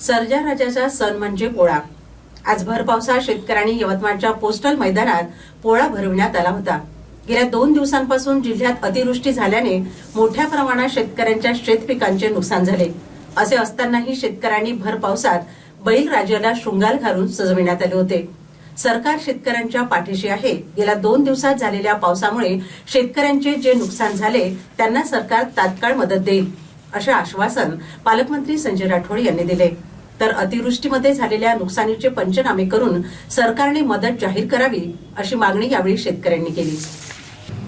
सर्जा राजाचा सण म्हणजे पोळा. आज भर पावसात शेतकऱ्यांनी यवतमाळच्या पोस्टल मैदानात पोळा भरविण्यात आला होता. गेल्या दोन दिवसांपासून जिल्ह्यात अतिवृष्टी झाल्याने मोठ्या प्रमाणात शेतकऱ्यांच्या शेत पिकांचे नुकसान झाले. असे असतानाही शेतकऱ्यांनी भर पावसात बैल राजाला शृंगार घालून सजविण्यात आले होते. सरकार शेतकऱ्यांच्या पाठीशी आहे. गेल्या दोन दिवसात झालेल्या पावसामुळे शेतकऱ्यांचे जे नुकसान झाले त्यांना सरकार तात्काळ मदत देईल असे आश्वासन पालकमंत्री संजय राठोड यांनी दिले. तर अतिवृष्टीमध्ये झालेल्या नुकसानीचे पंचनामे करून सरकारने मदत जाहीर करावी अशी मागणी यावेळी शेतकऱ्यांनी केली.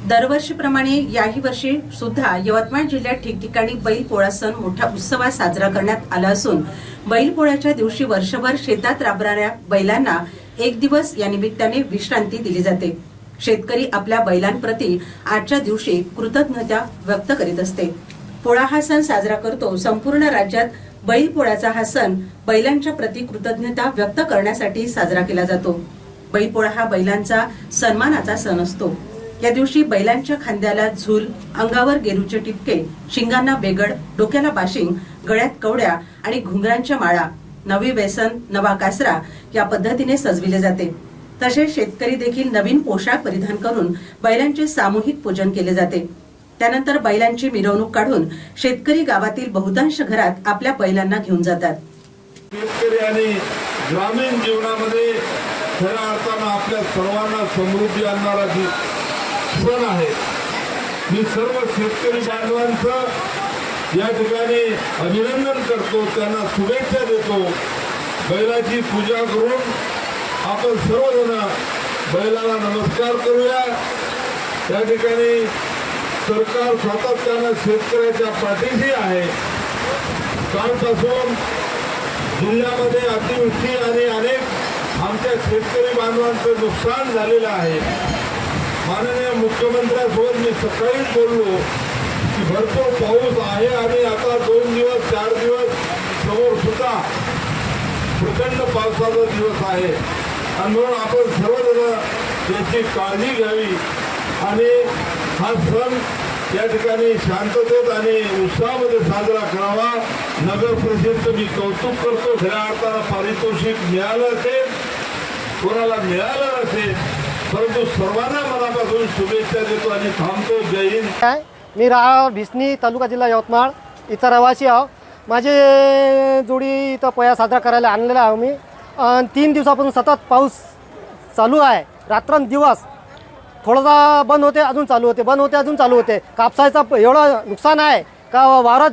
दरवर्षीप्रमाणे याही वर्षी सुद्धा यवतमाळ जिल्ह्यात ठिकठिकाणी बैल पोळा सण मोठ्या उत्सवात साजरा करण्यात आला असून बैल पोळ्याच्या दिवशी वर्षभर शेतात राबणाऱ्या बैलांना एक दिवस या निमित्ताने विश्रांती दिली जाते. शेतकरी आपल्या बैलांप्रती आजच्या दिवशी कृतज्ञता व्यक्त करीत असते. पोळा हा सण साजरा करतो संपूर्ण राज्यात बैलपोळ्याचा हा सण बैलांच्या प्रती कृतज्ञता व्यक्त करण्यासाठी साजरा केला जातो. बैलपोळा हा बैलांचा सन्मानाचा सण असतो. या दिवशी बैलांच्या खांद्याला झूल अंगावर गेरूचे टिपके शिंगांना बेगड डोक्याला बाशिंग गळ्यात कवड्या आणि घुंगरांच्या माळा नवी व्यसन नवा कासरा या पद्धतीने सजविले जाते. तसेच शेतकरी देखील नवीन पोशाख परिधान करून बैलांचे सामूहिक पूजन केले जाते. त्यानंतर बैलांची मिरवणूक काढून शेतकरी गावातील बहुतांश घरात आपल्या बैलांना घेऊन जातात. शेतकरी आणि ग्रामीण जीवनामध्ये खऱ्या अर्थानं आपल्या सर्वांना समृद्धी आणणारा जी सण आहे मी सर्व शेतकरी बांधवांचं या ठिकाणी अभिनंदन करतो त्यांना शुभेच्छा देतो. बैलाची पूजा करून आपण सर्वजण बैलाला नमस्कार करूया. त्या ठिकाणी सरकार सातत्यानं शेतकऱ्याच्या पाठीशी आहे. कालपासून जिल्ह्यामध्ये अतिवृष्टी आणि अनेक आमच्या शेतकरी बांधवांचं नुकसान झालेलं आहे. माननीय मुख्यमंत्र्यांसोबत मी सकाळीच बोललो की भरपूर पाऊस आहे आणि आता दोन दिवस चार दिवस समोर सुद्धा प्रचंड पावसाचा दिवस आहे. आणि म्हणून आपण सर्वजण त्याची काळजी घ्यावी आणि हा सण या ठिकाणी शांततेत आणि उत्साहामध्ये साजरा करावा. नगर परिषदचं मी कौतुक करतो. खऱ्या अर्थाला पारितोषिक मिळालं असेल कोणाला मिळालं नसेल परंतु सर्वांना मनापासून शुभेच्छा देतो आणि थांबतो. जय हिंद. मी राहा भिसनी तालुका जिल्हा यवतमाळ. इथं रहिवासी आहो माझे जोडी इथं पोया साजरा करायला आणलेला आहो मी तीन दिवसापासून सतत पाऊस चालू आहे. रात्रंदिवस थोडासा बंद होते अजून चालू होते बंद होते अजून चालू होते. कापसाचं एवढं नुकसान आहे का वावरात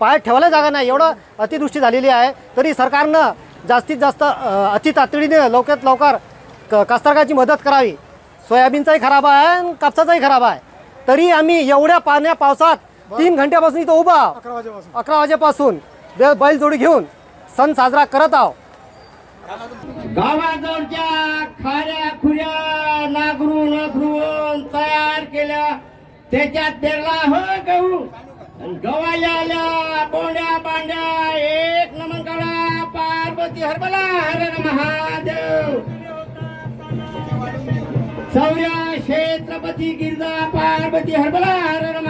पाय ठेवायला जागा नाही? एवढं अतिवृष्टी झालेली आहे. तरी सरकारनं जास्तीत जास्त अति तातडीने लवकरात लवकर क कास्तकाराची मदत करावी. सोयाबीनचाही खराब आहे आणि कापसाचाही खराब आहे. तरी आम्ही एवढ्या पाण्या पावसात तीन घंट्यापासून इथं उभा. अकरा वाजेपासून. बैलजोडी घेऊन सण साजरा करत आहो गावाजवळच्या खाऱ्या खुऱ्या नागरून अखरून तयार केल्या. त्याच्यात पेरला हो गहू. अन गव्हाल्या आल्या बोंड्या बांड्या एक नमन करा पार्वती हरबला हर महादेव. चौर्या क्षेत्रपती गिरजा पार्वती हरबला हर